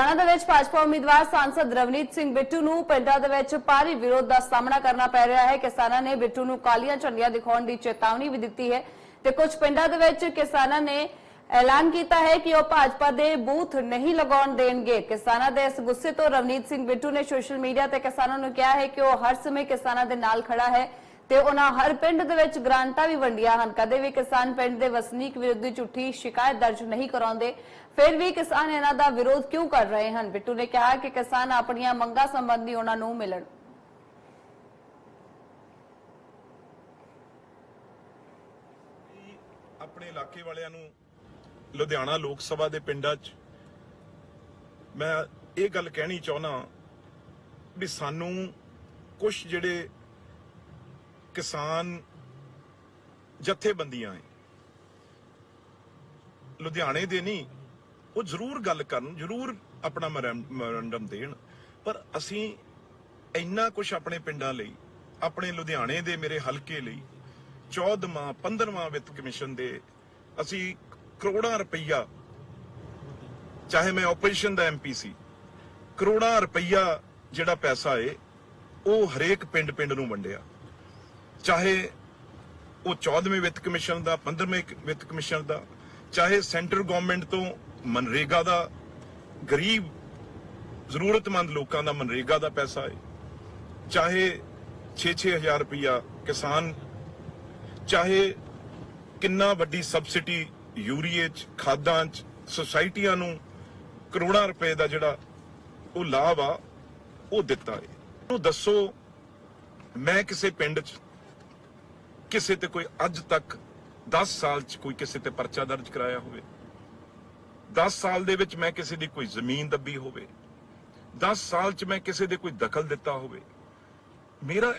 ਲੁਧਿਆਣਾ ਦੇ ਵਿੱਚ ਭਾਜਪਾ ਉਮੀਦਵਾਰ ਸਾਂਸਦ ਰਵਨੀਤ ਸਿੰਘ ਬਿੱਟੂ ਨੂੰ ਪਿੰਡਾਂ ਦੇ ਵਿੱਚ ਭਾਰੀ ਵਿਰੋਧ ਦਾ ਸਾਹਮਣਾ ਕਰਨਾ ਪੈ ਰਿਹਾ ਹੈ। ਕਿਸਾਨਾਂ ਨੇ ਬਿੱਟੂ ਨੂੰ ਕਾਲੀਆਂ ਝੰਡੀਆਂ ਦਿਖਾਉਣ ਦੀ ਚੇਤਾਵਨੀ ਵੀ ਦਿੱਤੀ ਹੈ ਤੇ ਕੁਝ ਪਿੰਡਾਂ ਦੇ ਵਿੱਚ ਕਿਸਾਨਾਂ ਨੇ ਐਲਾਨ ਕੀਤਾ ਹੈ ਕਿ ਉਹ ਭਾਜਪਾ ਦੇ ਬੂਥ ਨਹੀਂ ਲਗਾਉਣ ਦੇਣਗੇ। ਕਿਸਾਨਾਂ ਦੇ ਇਸ ਗੁੱਸੇ ਤੋਂ ਰਵਨੀਤ ਸਿੰਘ ਬਿੱਟੂ ਨੇ ਸੋਸ਼ਲ ਮੀਡੀਆ ਤੇ ਕਿਸਾਨਾਂ ਨੂੰ ਕਿਹਾ ਹੈ ਕਿ ਉਹ ਹਰ ਸਮੇਂ ਕਿਸਾਨਾਂ ਦੇ ਨਾਲ ਖੜਾ ਹੈ। ਤੇ ਉਹਨਾਂ ਹਰ ਪਿੰਡ ਦੇ ਵਿੱਚ ਗ੍ਰਾਂਟਾਂ ਵੀ ਵੰਡੀਆਂ ਹਨ। ਕਦੇ ਵੀ ਕਿਸਾਨ ਪਿੰਡ ਦੇ ਵਸਨੀਕ ਵਿਰੁੱਧ ਝੂਠੀ ਸ਼ਿਕਾਇਤ ਦਰਜ ਨਹੀਂ ਕਰਾਉਂਦੇ, ਫਿਰ ਵੀ ਕਿਸਾਨ ਇਹਨਾਂ ਦਾ ਵਿਰੋਧ ਕਿਉਂ ਕਰ ਰਹੇ ਹਨ? ਬਿੱਟੂ ਨੇ ਕਿਹਾ ਕਿ ਕਿਸਾਨ ਆਪਣੀਆਂ ਮੰਗਾਂ ਸੰਬੰਧੀ ਉਹਨਾਂ ਨੂੰ ਮਿਲਣ। ਆਪਣੇ ਇਲਾਕੇ ਵਾਲਿਆਂ ਨੂੰ ਲੁਧਿਆਣਾ ਲੋਕ ਸਭਾ ਦੇ ਪਿੰਡਾਂ 'ਚ ਮੈਂ ਇਹ ਗੱਲ ਕਹਿਣੀ ਚਾਹੁੰਦਾ ਵੀ ਸਾਨੂੰ ਕੁਝ ਜਿਹੜੇ ਕਿਸਾਨ ਜਥੇਬੰਦੀਆਂ ਹੈ ਲੁਧਿਆਣੇ ਦੇ ਨਹੀਂ, ਉਹ ਜ਼ਰੂਰ ਗੱਲ ਕਰਨ, ਜ਼ਰੂਰ ਆਪਣਾ ਮੈਮੋਰੰਡਮ ਦੇਣ। ਪਰ ਅਸੀਂ ਇੰਨਾ ਕੁਝ ਆਪਣੇ ਪਿੰਡਾਂ ਲਈ, ਆਪਣੇ ਲੁਧਿਆਣੇ ਦੇ ਮੇਰੇ ਹਲਕੇ ਲਈ 14ਵਾਂ 15ਵਾਂ ਵਿੱਤ ਕਮਿਸ਼ਨ ਦੇ ਅਸੀਂ ਕਰੋੜਾਂ ਰੁਪਈਆ, ਚਾਹੇ ਮੈਂ ਆਪੋਜੀਸ਼ਨ ਦਾ ਐਮਪੀ ਸੀ, ਕਰੋੜਾਂ ਰੁਪਈਆ ਜਿਹੜਾ ਪੈਸਾ ਏ, ਉਹ ਹਰੇਕ ਪਿੰਡ ਪਿੰਡ ਨੂੰ ਵੰਡਿਆ। ਚਾਹੇ ਉਹ 14ਵੇਂ ਵਿੱਤ ਕਮਿਸ਼ਨ ਦਾ 15ਵੇਂ ਵਿੱਤ ਕਮਿਸ਼ਨ ਦਾ, ਚਾਹੇ ਸੈਂਟਰ ਗਵਰਨਮੈਂਟ ਤੋਂ ਮਨਰੇਗਾ ਦਾ, ਗਰੀਬ, ਜ਼ਰੂਰਤਮੰਦ ਲੋਕਾਂ ਦਾ ਮਨਰੇਗਾ ਦਾ ਪੈਸਾ ਹੈ। ਚਾਹੇ 6-6000 ਰੁਪਇਆ ਕਿਸਾਨ, ਚਾਹੇ ਕਿੰਨਾ ਵੱਡੀ ਸਬਸਿਡੀ ਯੂਰੀਏ ਚ, ਖਾਦਾਂ ਚ, ਸੁਸਾਇਟੀਆਂ ਨੂੰ ਕਰੋੜਾਂ ਰੁਪਏ ਦਾ ਜਿਹੜਾ ਉਹ ਲਾਭ ਆ, ਉਹ ਦਿੱਤਾ ਹੈ। ਉਹ ਦੱਸੋ, ਮੈਂ ਕਿਸੇ ਪਿੰਡ ਚ ਕਿਸੇ ਤੇ ਕੋਈ ਅੱਜ ਤੱਕ 10 ਸਾਲ ਚ ਕੋਈ ਕਿਸੇ ਤੇ ਪਰਚਾ ਦਰਜ ਕਰਾਇਆ ਹੋਵੇ 10 ਸਾਲ ਦੇ ਵਿੱਚ ਮੈਂ ਕਿਸੇ ਦੀ ਕੋਈ ਜ਼ਮੀਨ ਦੱਬੀ ਹੋਵੇ 10 ਸਾਲ ਚ ਮੈਂ ਕਿਸੇ ਦੇ ਕੋਈ ਦਖਲ ਦਿੱਤਾ ਹੋਵੇ, ਮੇਰਾ